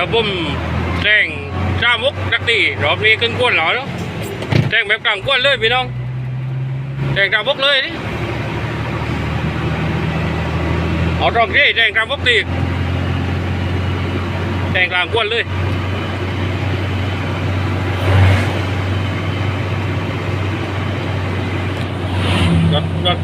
ดี๋ยวผมแจ้งจ้ามุกนักตีรอบนี้ขึ้นกวนเหรอเนาะแจ้งแบบกลางกวนเลยพี่น้องแจ้งจ้ามุกเลยนี่เอาตรงที่แจ้งจ้ามุกตีแจ้งกลางกวนเลยรถรถ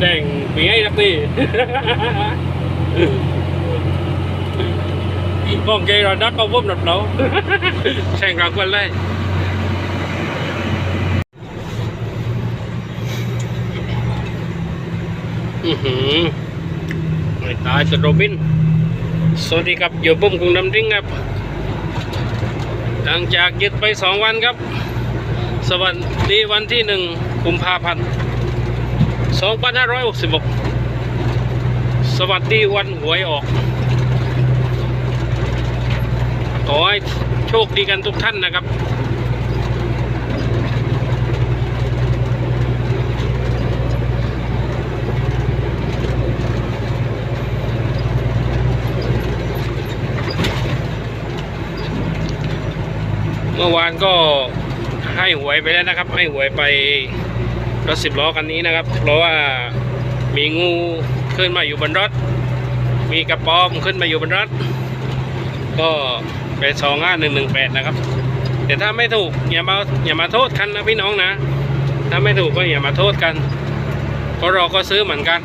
แดงปีไอ้นักตีมองเกยรอดักก็วุ่มหนดเราแข่งกับคนเลยอือหือไอ้ตายสโรบิน สวัสดีครับอยู่บุ้มกรุงดำดิ้งครับ หลังจากยึดไปสองวันครับ สวัสดีวันที่หนึ่งกุมภาพันธ์สองพันห้าร้อยหกสิบหกสวัสดีวันหวยออก ขอให้โชคดีกันทุกท่านนะครับานก็ให้หวยไปแล้วนะครับ ให้หวยไปรถสิบล้อคันนี้นะครับ เพราะว่ามีงูขึ้นมาอยู่บนรถ มีกระป๋อมขึ้นมาอยู่บนรถ ก็เป็นสองห้าหนึ่งหนึ่งแปดนะครับ แต่ถ้าไม่ถูกอย่ามาอย่ามาโทษกันนะพี่น้องนะ ถ้าไม่ถูกก็อย่ามาโทษกัน เพราะเราก็ซื้อเหมือนกัน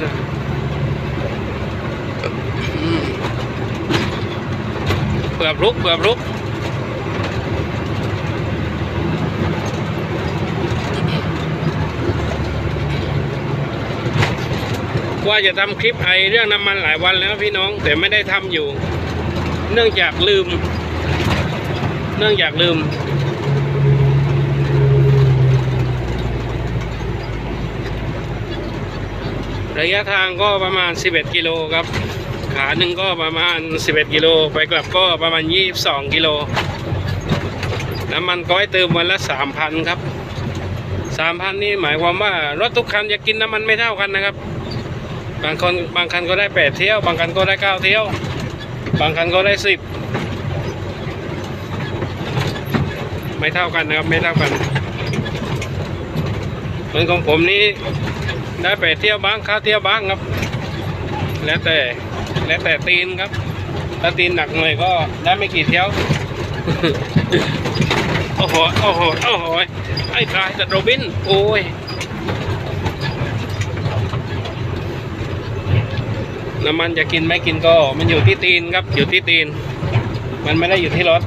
เผื่อพลุกเผื่อพลุก ว่าจะทำคลิปไอเรื่องน้ำมันหลายวันแล้วพี่น้องแต่ไม่ได้ทำอยู่ เนื่องจากลืม เนื่องจากลืม ระยะทางก็ประมาณ 11 กิโลครับ ขาหนึ่งก็ประมาณ 11 กิโลไปกลับก็ประมาณ 22 กิโลน้ำมันก้อยเติมวันละ 3,000 ครับ 3,000 นี่หมายความว่ารถทุกคันจะกินน้ำมันไม่เท่ากันนะครับ บางคนบางคันก็ได้แปดเที่ยว บางคันก็ได้เก้าเที่ยว บางคันก็ได้สิบไม่เท่ากันนะครับไม่เท่ากันเหมือนของผมนี่ได้แปดเที่ยวบ้างข้าเที่ยวบ้างครับ แล้วแต่แล้วแต่ตีนครับ ถ้าตีนหนักหน่อยก็ได้ไม่กี่เที่ยวโอ้โหโอ้โหโอ้โหไอ้ตายแต่โรบิน โอ้ย น้ำมันจะกินไม่กินก็มันอยู่ที่ตีนครับ อยู่ที่ตีน มันไม่ได้อยู่ที่รถ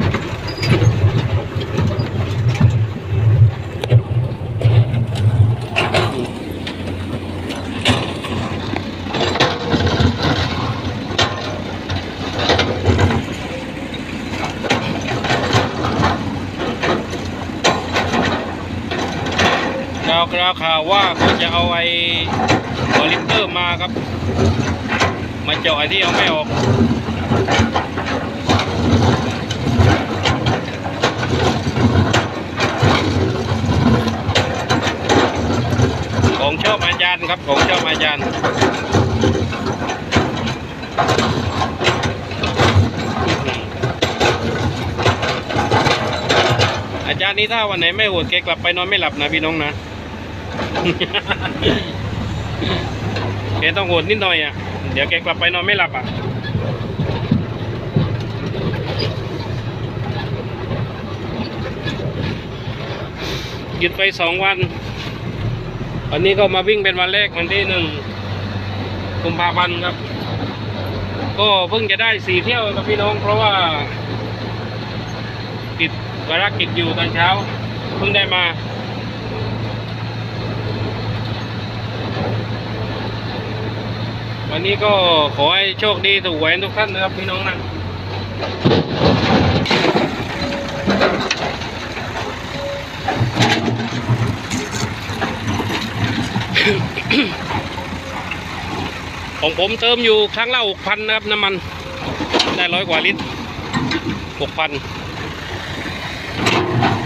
เราข่าวว่าเขาจะเอาไอ้หัวลิปเตอร์มาครับ มาเจาะไอ้ที่เอาไม่ออกของชอบอาจารย์ครับของชอบอาจารย์อาจารย์นี่ถ้าวันไหนไม่โหดแกกลับไปนอนไม่หลับนะพี่น้องนะแกต้องโหดนิดหน่อยอะ เดี๋ยวแกกลับไปนอนไม่หลับอะหยุดไปสองวัน วันนี้ก็มาวิ่งเป็นวันแรกวันที่หนึ่งกุมภาพันธ์ครับ ก็เพิ่งจะได้สี่เที่ยวครับพี่น้อง เพราะว่าติดภารกิจอยู่ตอนเช้า เพิ่งได้มา วันนี้ก็ขอให้โชคดีถูกหวยทุกท่านนะครับพี่น้องนะของผมเติมอยู่ครั้งละหกพันนะครับน้ำมัน ได้ร้อยกว่าลิตรหกพัน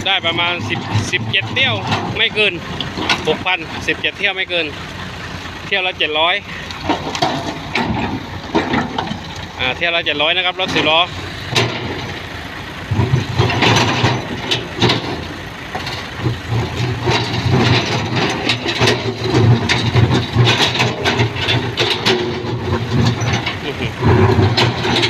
ได้ประมาณสิบสิบเจ็ดเที่ยวไม่เกินหกพันสิบเจ็ดเที่ยวไม่เกิน เที่ยวละเจ็ดร้อย อ่าเที่ยวละเจ็ดร้อยนะครับรถสิบล้ออื้อหือ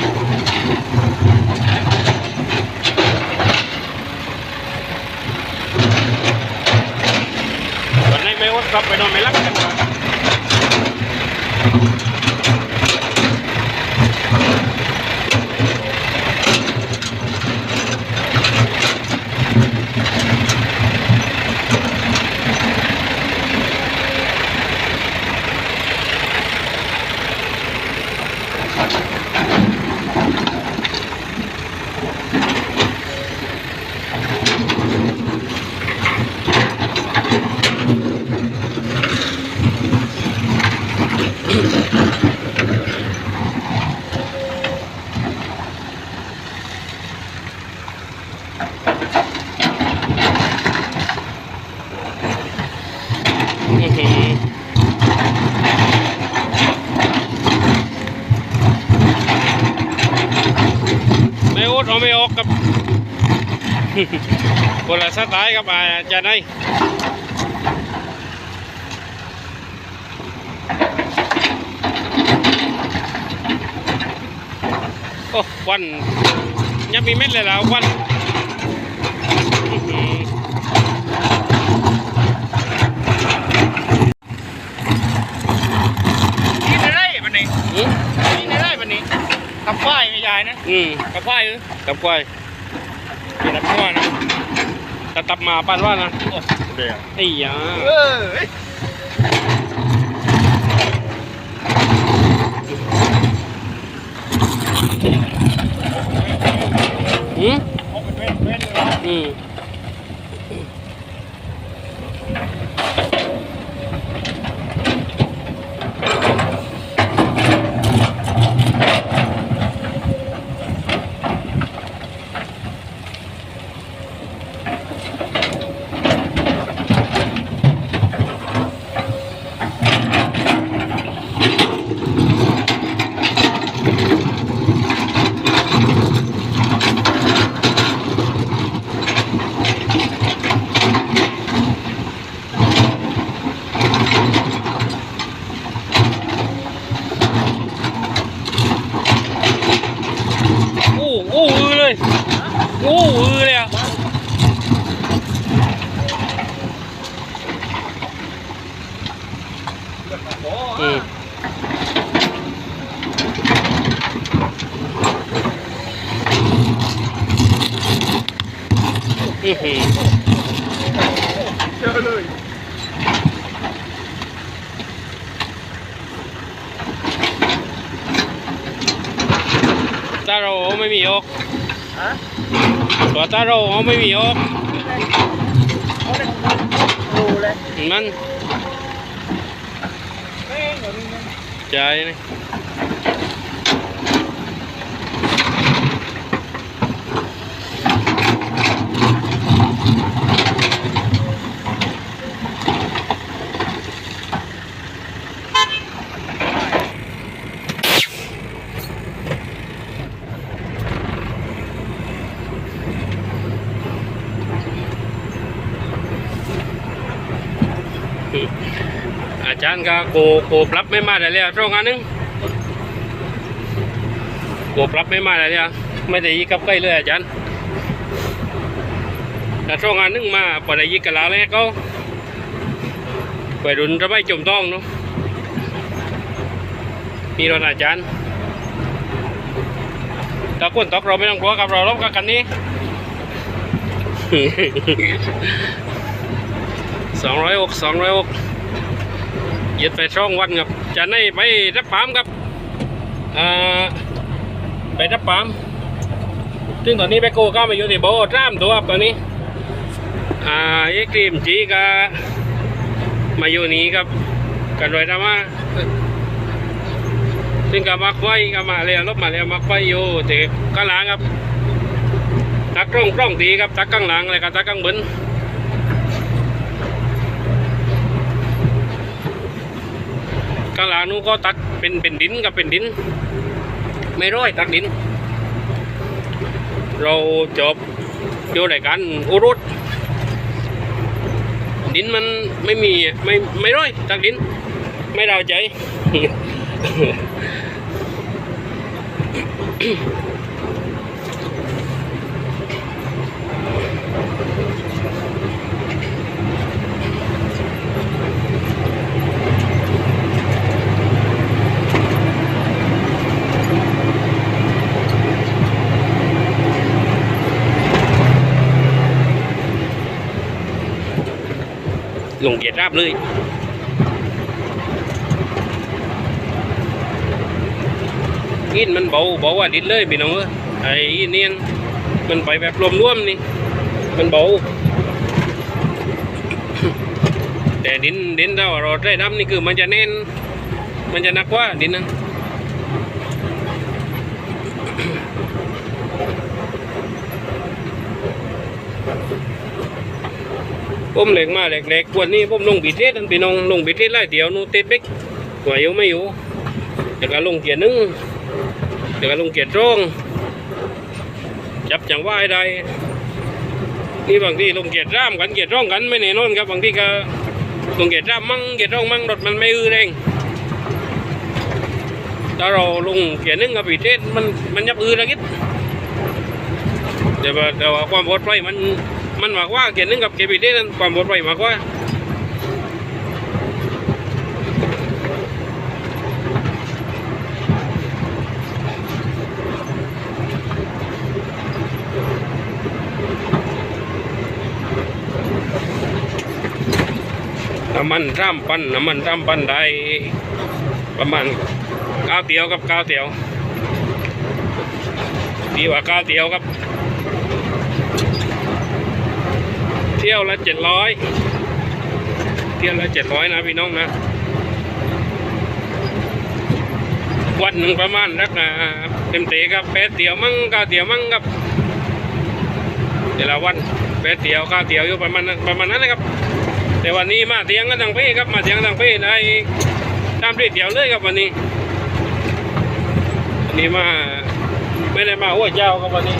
วันนี้ไม่อดครับไปนอนไม่รับกันครับอื้อหือไม่อดเอาไม่ออกครับ คนละสไตล์ครับอาจารย์ไอ้โอ้ควันยังมีเม็ดเลยแล้วควันอื้อหือกินอะไรวันนี้อืมกินอะไรวันนี้กับฝ้ายไม่ยายนะ อืมกับฝ้ายเออกับกล้วย กินน้ำมั่วนะตะตับหมาปันว่านะโอ้เดี๋ยวไอ้ยาเอออืมเอาเป็นเว้นเว้นเลยอืมอู้อู้อือเลยอู้อือเลยอะ อืมอื้อหือเจอเลยตาโรไม่มีอกฮะตั นะ จนี่อาจารย์ก็โกโกปรับไม่มาได้แล้วตรงอันนึงโกปรับไม่มาได้แล้วไม่ได้ยิกกับใกล้เลยอาจารย์แต่ตรงอันนึงมาพอได้ยิกกับลาแล้วก็ไปรุนจะไม่จมต้องเนาะมีรถอาจารย์ตะกุนตอกเราไม่ต้องกลัวกับเราลบกับกันนี้สองร้อยอกสองร้อยอก ยดไปช่องวันครับ จะให้ไปรับปามครับอ่าไปรับปามซึ่งตอนนี้ไปโก้ก็มาอยู่ที่โบสามตัวครับตอนนี้อ่าไอ้กรีมจีก็มาอยู่นี้ครับกันโดยธรรมะซึ่งก็มักไฟก็มาแล้วลบมาแล้วมักไฟอยู่แต่ก็หลังครับถ้าตักร่องร่องดีครับ ตักข้างหลังเลยครับตักข้างบน ตลางหลังนู้นก็ตัดเป็นเป็นดินกับเป็นดิน ไม่ร้อยตัดดิน เราจบดูรายการอุรุตดินมันไม่มีไม่ไม่ร้อยตักดิน ไม่เราใจ ลงเกียร์ราบเลยอินมันเบาเบาว่าดินเลยพี่น้องเอ้ยไอ้อินเนียนมันไปแบบรวมร่วมนี่ มันเบา แต่ดินดินเราเราได้ดำนี่คือมันจะแน่น มันจะนักว่าดินนั้น ผมเหล็กมาเหล็กๆวันนี้ผมลงบิดเทสพี่น้องลงบิดเทสไล่เดียวนู่นเต็ดเบกว่าอยู่ไม่อยู่แต่ก็ลงเกียร์หนึ่งเดี๋ยวก็ลงเกียรติร่องจับจังว่าให้ได้นี่บางทีลงเกียรติร่ามกันเกียรติร่องกันไม่แน่นอนครับบางทีก็ลงเกียรติร่ามมั่งเกียรติร่องมั่งรถมันไม่อื้อแรงถ้าเราลงเกียรติหนึ่งกับปีเทศมันมันยับอื้อละกิดแต่ว่าแต่ว่าความปลอดภัยมัน มันมากว่าเกียรติหนึงกับเกียรติปีเทศนั้นความปลอดภัยมากกว่าน้ำมันร่ำปันน้ำมันร่ำปันได้ประมาณก้าวเตียวกับก้าวเตียวดีกว่าก้าวเตียวครับ เที่ยวละเจ็ดร้อยเที่ยวละเจ็ดร้อยนะพี่น้องนะ วันหนึ่งประมาณรักนะเต็มเตะครับแปดเตียวมั่งก้าเตียวมั่งครับแต่ละวันแปดเตียวก้าเตียวอยู่ประมาณนั้นประมาณนั้นนะครับแต่วันนี้มาเตียงกันทางเป้ครับมาเตียงทางเป้ได้ตามที่เดียวเลยครับวันนี้วันนี้มาไม่ได้มาหัวเจ้าครับวันนี้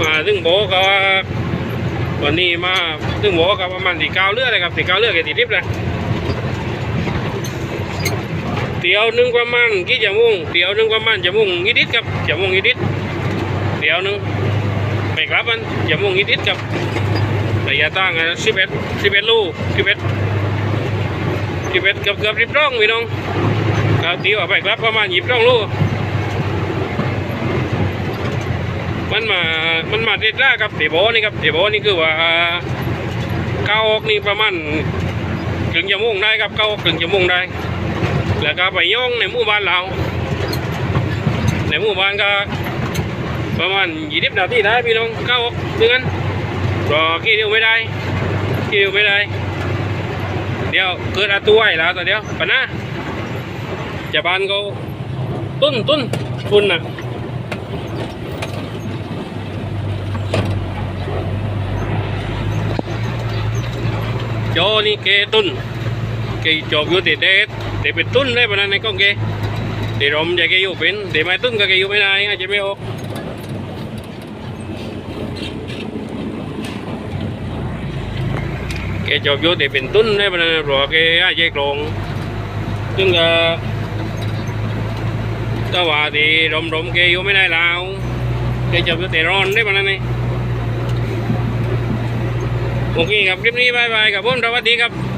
มาถึงโบก็ วันนี้มาถึงโบก็ประมาณสี่เก้าเลือดเลยครับสี่เก้าเลือดกับสี่ทิพย์เลยเดี๋ยวหนึงประมาณกี่จะมุ่งเดี๋ยวหนึงประมาณจะมุ่งอีดิดครับจะมุ่งอีดิดเดี๋ยวหนึ่งไปกลับมันจะมุ่งอีดิดครับระยะทางสิบเอ็ดสิบเอ็ดลูกสิบเอ็ดสิบเอ็ดเกือบเกือบสิบร่องพี่น้องเราตีว่าไปครับประมาณยี่สิบร่องลูก มันมา มันมาเด็ดล่าครับเตะโบนี่ครับเตะโบนี่คือว่าเก้าออกนี่ประมาณถึงจะมุ่งได้ครับเก้าออกถึงจะมุ่งได้ แล้วก็ไปย่องในหมู่บ้านเรา ในหมู่บ้านก็ประมาณยี่สิบนาทีได้พี่น้องเก้าออกถึงนั้นรอกี่เดียวไม่ได้กี่เดียวไม่ได้ เดี๋ยวเกิดอาตัวไอ้แล้วตัวเดียวปะนะจะบานเขาตุ้นตุ้นตุ้นน่ะ โจนี่เกตุ้นเกจบอยู่ติดเด็ดเด็ดเป็นตุ้นได้ปะนะในกล้องเกเดี๋ยวรมจะเกอยู่เป็นเดี๋ยวไม่ตุ้นก็เกอยู่ โอเคครับคลิปนี้บายบายครับผมสวัสดีครับ